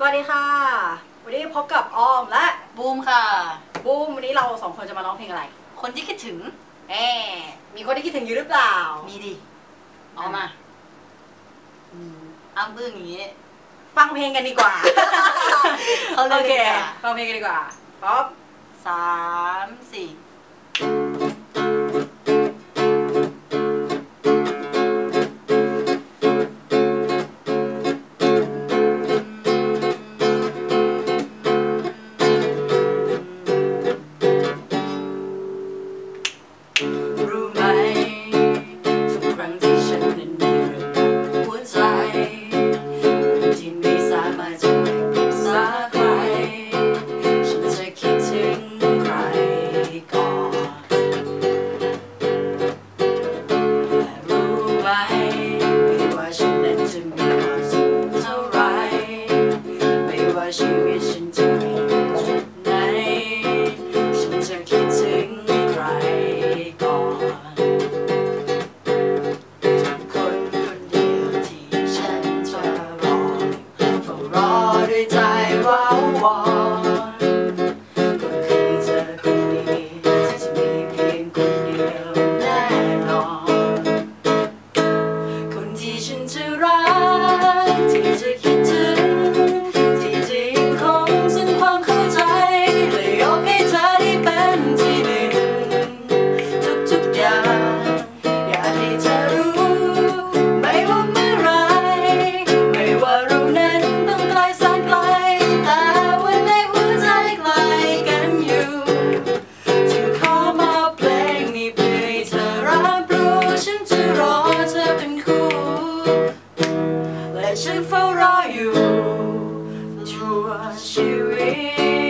สวัสดีค่ะ วันนี้พบกับออมและบูมค่ะ บูมวันนี้เราสองคนจะมาร้องเพลงอะไร คนที่คิดถึงเอมีคนที่คิดถึงอยู่หรือเปล่า มีดิออามาอ้มงบึ้งอย่างนี้ ฟังเพลงกันดีกว่าโอเคฟังเพลงกันดีกว่าป๊อปสามสี่ 是月神经。 ฉันเฝ้ารออยู่ชั่วชีวิต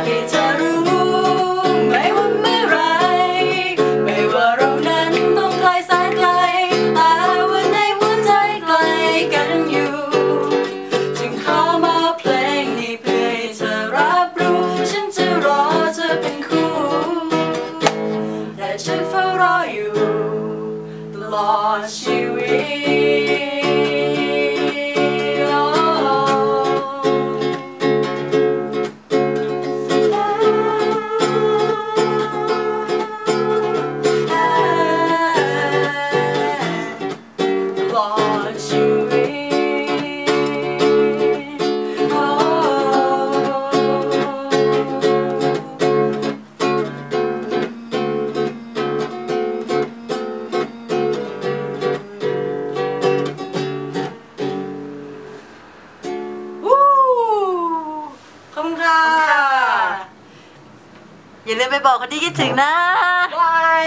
ากให้เธอรู้ไม่ว่าเมื่อไร ไม่ว่าเรานั้นต้องไกลแสนไกลแต่ว่าในหัวใจไกลกันอยู่ จึงขอมาเพลงนี้เพื่อเธอรับรู้ ฉันจะรอเธอเป็นคู่และฉันเฝ้ารออยู่ตลอดชีวิ อย่าลืมไปบอกคนที่คิดถึงนะบาย